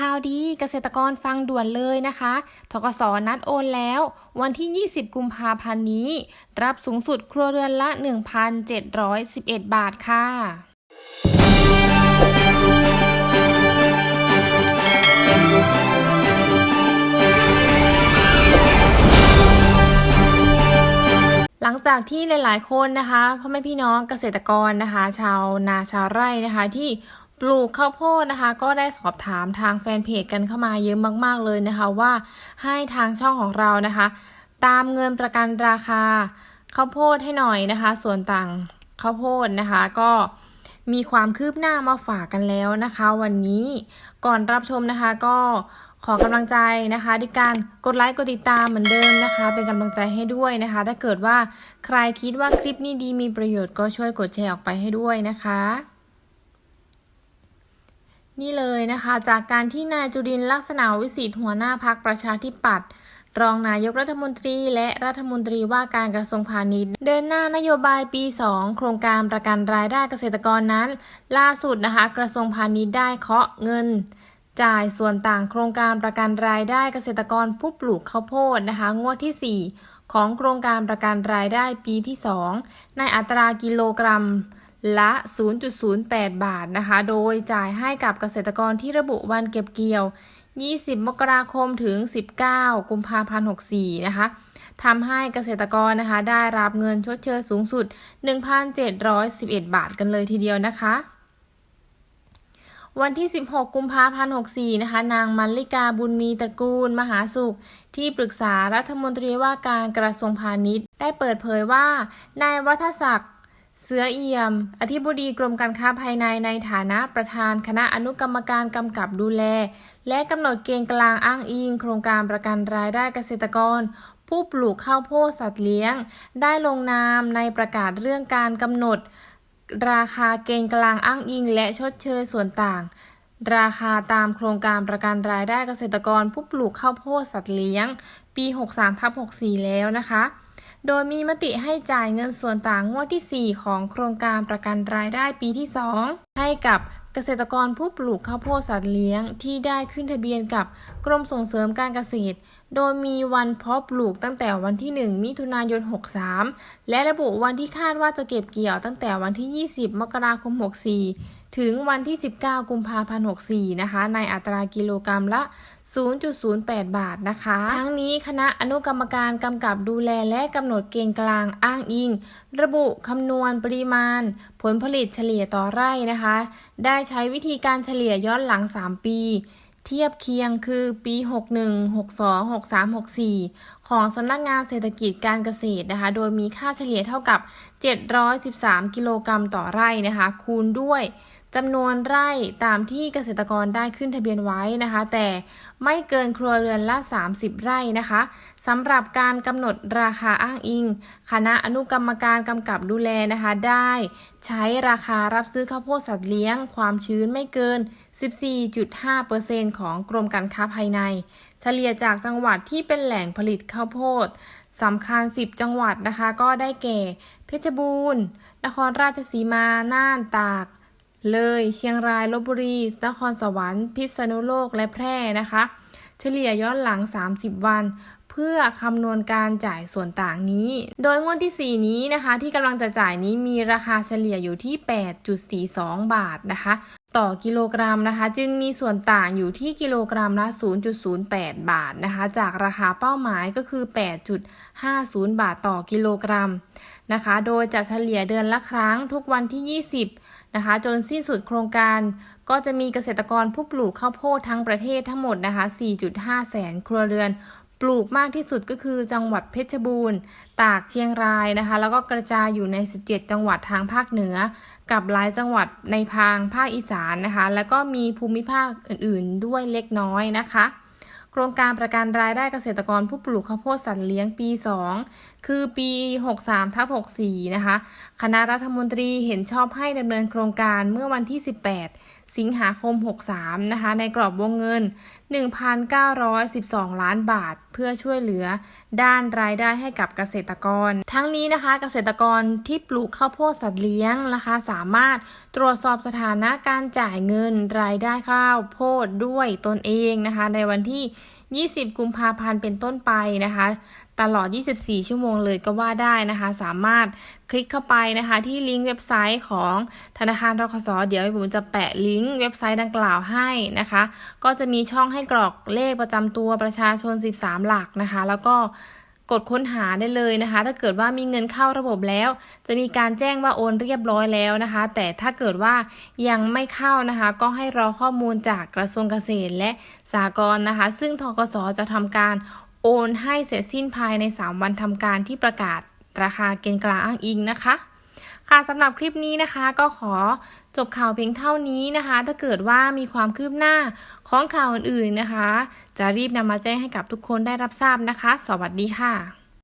ข่าวดีเกษตรกรฟังด่วนเลยนะคะทกสนัดโอนแล้ว วันที่ 20 กุมภาพันธ์นี้ รับสูงสุดครัวเรือนละ 1,711 บาทค่ะหลังจากที่หลาย ๆ คนนะคะพ่อแม่พี่น้องเกษตรกรนะคะ ชาวนาชาวไร่นะคะที่ ปลูกข้าวโพดนะคะ ก็ได้สอบถามทางแฟนเพจกันเข้ามาเยอะมาก ๆ เลยนะคะว่าให้ทางช่องของเรานะคะ ตามเงินประกันราคาข้าวโพดให้หน่อยนะคะ ส่วนต่างข้าวโพดนะคะ ก็มีความคืบหน้ามาฝากกันแล้วนะคะ วันนี้ก่อนรับชมนะคะ ก็ขอกำลังใจนะคะด้วยการกดไลค์กดติดตามเหมือนเดิมนะคะ เป็นกำลังใจให้ด้วยนะคะ ถ้าเกิดว่าใครคิดว่าคลิปนี้ดีมีประโยชน์ก็ช่วยกดแชร์ออกไปให้ด้วยนะคะ นี่เลยนะคะจากการที่นายจุรินลักษณะวิสิทธิ์หัวหน้าพักประชาธิปัตย์รองนายกรัฐมนตรี และรัฐมนตรีว่าการกระทรวงพาณิชย์ เดินหน้านโยบายปี 2 โครงการประกันรายได้เกษตรกรนั้น ล่าสุดนะคะ กระทรวงพาณิชย์ได้เคาะเงิน จ่ายส่วนต่างโครงการประกันรายได้เกษตรกรผู้ปลูกข้าวโพดนะคะงวดที่ 4 ของโครงการประกันรายได้ปีที่ 2 ในอัตรากิโลกรัม ละ 0.08 บาทนะคะ โดยจ่ายให้กับเกษตรกรที่ระบุวันเก็บเกี่ยว 20 มกราคมถึง 19 กุมภาพันธ์ 64 นะคะทำให้เกษตรกรนะคะได้รับเงินชดเชยสูงสุด 1,711 บาทกันเลยทีเดียวนะคะวันที่ 16 กุมภาพันธ์ 64 นะคะ นางมัลลิกาบุญมีตระกูล มหาสุข ที่ปรึกษารัฐมนตรีว่าการกระทรวงพาณิชย์ ได้เปิดเผยว่า นายวัฒศักดิ์ เสือเอี่ยม อธิบดีกรมการค้าภายในในฐานะประธานคณะอนุกรรมการกำกับดูแล และกำหนดเกณฑ์กลางอ้างอิง โครงการประกันรายได้เกษตรกร ผู้ปลูกข้าวโพดสัตว์เลี้ยง ได้ลงนามในประกาศเรื่องการกำหนด ราคาเกณฑ์กลางอ้างอิง และชดเชยส่วนต่าง ราคาตามโครงการประกันรายได้เกษตรกร ผู้ปลูกข้าวโพดสัตว์เลี้ยง ปี 63ทับ64 แล้วนะคะ โดยมีมติให้จ่ายเงินส่วนต่างงวดที่ 4 ของโครงการประกันรายได้ปีที่ 2 ให้กับเกษตรกรผู้ปลูกข้าวโพดสัตว์เลี้ยงที่ได้ขึ้นทะเบียนกับกรมส่งเสริมการเกษตร โดยมีวันเพาะปลูกตั้งแต่วันที่ 1 มิถุนายน 63 และระบุวันที่คาดว่าจะเก็บเกี่ยวตั้งแต่วันที่ 20 มกราคม 64 ถึงวันที่ 19 กุมภาพันธ์ 64 นะคะ ในอัตรากิโลกรัมละ 0.08 บาทนะคะ ทั้งนี้คณะอนุกรรมการกำกับดูแลและกำหนดเกณฑ์กลางอ้างอิง ระบุคำนวณปริมาณ ผลผลิตเฉลี่ยต่อไร่นะคะ ได้ใช้วิธีการเฉลี่ยย้อนหลัง 3 ปี เทียบเคียงคือปี 61 62 63 64ของสำนักงานเศรษฐกิจการเกษตรนะคะ โดยมีค่าเฉลี่ยเท่ากับ 713 กิโลกรัมต่อไร่นะคะ คูณด้วยจำนวนไร่ตามที่เกษตรกรได้ขึ้นทะเบียนไว้นะคะ แต่ไม่เกินครัวเรือนละ 30 ไร่นะคะสำหรับการกำหนดราคาอ้างอิง คณะอนุกรรมการกำกับดูแลนะคะ ได้ใช้ราคารับซื้อข้าวโพดสัตว์เลี้ยง ความชื้นไม่เกิน 14.5%ของกรมการค้าภายใน เฉลี่ยจากจังหวัดที่เป็นแหล่งผลิตข้าวโพดสำคัญ 10 จังหวัดนะคะ ก็ได้แก่ เพชรบูรณ์ นครราชสีมา น่าน ตาก เลย เชียงราย ลบบุรี นครสวรรค์ พิษณุโลก และแพร่นะคะ เฉลี่ยย้อนหลัง 30 วัน เพื่อคำนวณการจ่ายส่วนต่างนี้ โดยงวดที่ 4 นี้นะคะ ที่กำลังจะจ่ายนี้มีราคาเฉลี่ยอยู่ที่ 8.42 บาทนะคะ ต่อกิโลกรัมนะคะ จึงมีส่วนต่างอยู่ที่กิโลกรัมละ 0.08 บาทนะคะ จากราคาเป้าหมายก็คือ 8.50 บาทต่อกิโลกรัมนะคะ โดยจะเฉลี่ยเดือนละครั้งทุกวันที่ 20 นะคะ จนสิ้นสุดโครงการ ก็จะมีเกษตรกรผู้ปลูกข้าวโพดทั้งประเทศทั้งหมดนะคะ 4.5 แสนครัวเรือน ลูกมากที่สุดก็คือจังหวัดเพชรบูรณ์ ตากเชียงรายนะคะ แล้วก็กระจายอยู่ใน 17 จังหวัดทางภาคเหนือ กับหลายจังหวัดในพางภาคอีสานนะคะ แล้วก็มีภูมิภาคอื่นๆด้วยเล็กน้อยนะคะโครงการประกันรายได้เกษตรกรผู้ปลูกข้าวโพดสัตว์เลี้ยงปี 2 คือปี 63ทับ64 นะคะ คณะรัฐมนตรีเห็นชอบให้ดำเนินโครงการเมื่อวันที่ 18 สิงหาคม 63 นะคะ ในกรอบวงเงิน 1,912 ล้านบาท เพื่อช่วยเหลือด้านรายได้ให้กับเกษตรกร ทั้งนี้นะคะ เกษตรกรที่ปลูกข้าวโพดสัตว์เลี้ยงนะคะ สามารถตรวจสอบสถานะการจ่ายเงินรายได้ข้าวโพดด้วยตนเองนะคะ ในวันที่ 20 กุมภาพันธ์เป็นต้นไปนะคะ ตลอด 24 ชั่วโมงเลยก็ว่าได้นะคะ สามารถคลิกเข้าไปนะคะที่ลิงก์เว็บไซต์ของธนาคารทกสเดี๋ยวผมจะแปะลิงก์เว็บไซต์ดังกล่าวให้นะคะ ก็จะมีช่องให้กรอกเลขประจำตัวประชาชน 13 หลักนะคะ แล้วก็ กดค้นหาได้เลยนะคะ ถ้าเกิดว่ามีเงินเข้าระบบแล้ว จะมีการแจ้งว่าโอนเรียบร้อยแล้วนะคะ แต่ถ้าเกิดว่ายังไม่เข้านะคะ ก็ให้รอข้อมูลจากกระทรวงเกษตรและสหกรณ์นะคะ ซึ่งทกสจะทำการโอนให้เสร็จสิ้นภายใน 3 วันทำการที่ประกาศราคาเกณฑ์กลางอ้างอิงนะคะ ค่ะสำหรับคลิปนี้นะคะก็ขอจบข่าวเพียงเท่านี้นะคะ ถ้าเกิดว่ามีความคืบหน้าของข่าวอื่นๆนะคะ จะรีบนำมาแจ้งให้กับทุกคนได้รับทราบนะคะ สวัสดีค่ะ